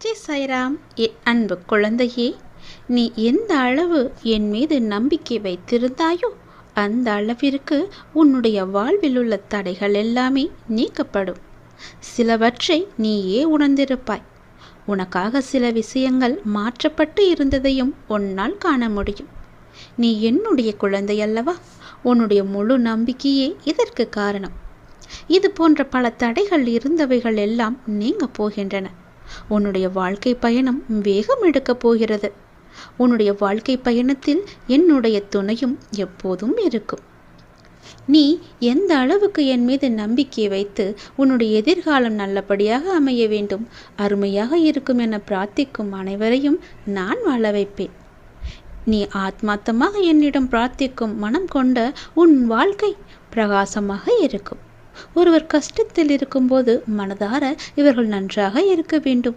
ஜெய் சாய்ராம் என் அன்பு குழந்தையே நீ எந்த அளவு என் மீது நம்பிக்கை வைத்திருந்தாயோ அந்த அளவிற்கு உன்னுடைய வாழ்வில் உள்ள தடைகள் எல்லாமே நீக்கப்படும். சிலவற்றை நீயே உணர்ந்திருப்பாய். உனக்காக சில விஷயங்கள் மாற்றப்பட்டு இருந்ததையும் உன்னால் காண முடியும். நீ என்னுடைய குழந்தை அல்லவா? உன்னுடைய முழு நம்பிக்கையே இதற்கு காரணம். இது போன்ற பல தடைகள் இருந்தவைகள் எல்லாம் நீங்க போகின்றன. உன்னுடைய வாழ்க்கை பயணம் வேகம் எடுக்கப் போகிறது. உன்னுடைய வாழ்க்கை பயணத்தில் என்னுடைய துணையும் எப்போதும் இருக்கும். நீ எந்த அளவுக்கு என் மீது நம்பிக்கை வைத்து உன்னுடைய எதிர்காலம் நல்லபடியாக அமைய வேண்டும் அருமையாக இருக்கும் என பிரார்த்திக்கும் அனைவரையும் நான் வாழ வைப்பேன். நீ ஆத்மார்த்தமாக என்னிடம் பிரார்த்திக்கும் மனம் கொண்ட உன் வாழ்க்கை பிரகாசமாக இருக்கும். ஒருவர் கஷ்டத்தில் இருக்கும்போது மனதார இவர்கள் நன்றாக இருக்க வேண்டும்.